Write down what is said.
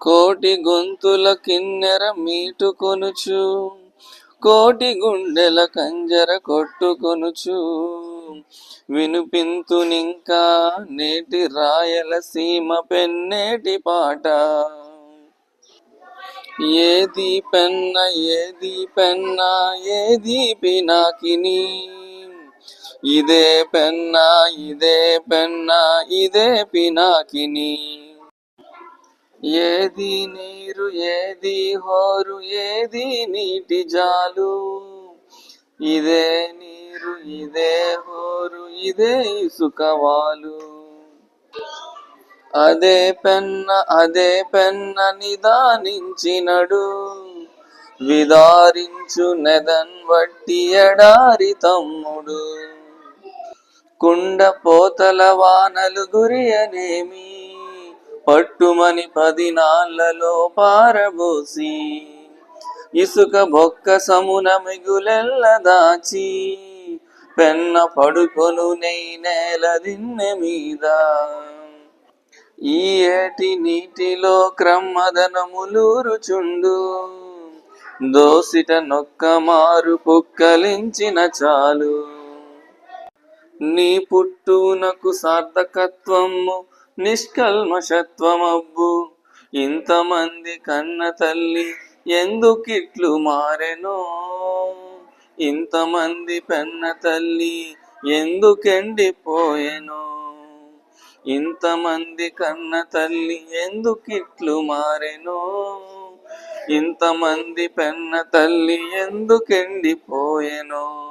కోటి గొంతుల కిన్నెర మీటుకొనుచు కోటి గుండెల కంజర కొట్టుకొనుచు. వినుపింతునింకా నేటి రాయలసీమ పెన్నేటి పాట. ఏది పెన్న ఏది పెన్న ఏది పినాకిని. ఇదే పెన్న ఇదే పెన్న ఇదే పినాకిని. ఏది నీరు ఏది హోరు ఏది నీటి జాలు? ఇదే నీరు ఇదే హోరు ఇదే ఇసుకవాలు అదే పెన్న అదే పెన్న నిదానించినడు. విదారించు నెదన్ వట్టి ఎడారి తమ్ముడు. కుండ పోతల వానలు గురియనేమి? పట్టుమని పదినాళ్ళలో పారబోసి ఇసుక బొక్క సమున మిగులెల్ల దాచి పెన్న పడుకొను నెయ్యి నేల దిన్నె మీద. ఈ ఏటి నీటిలో క్రమ్మదనములూరుచుండు దోసిట నొక్క మారు పుక్కలించిన చాలు. నీ పుట్టునకు సార్థకత్వము నిష్కల్మషత్వమబ్బు. ఇంతమంది కన్న తల్లి ఎందుకిట్లు మారెనో? ఇంతమంది పెన్న తల్లి ఎందుకెండిపోయెనో? ఇంతమంది కన్న తల్లి ఎందుకిట్లు మారెనో? ఇంతమంది పెన్న తల్లి ఎందుకెండిపోయెనో?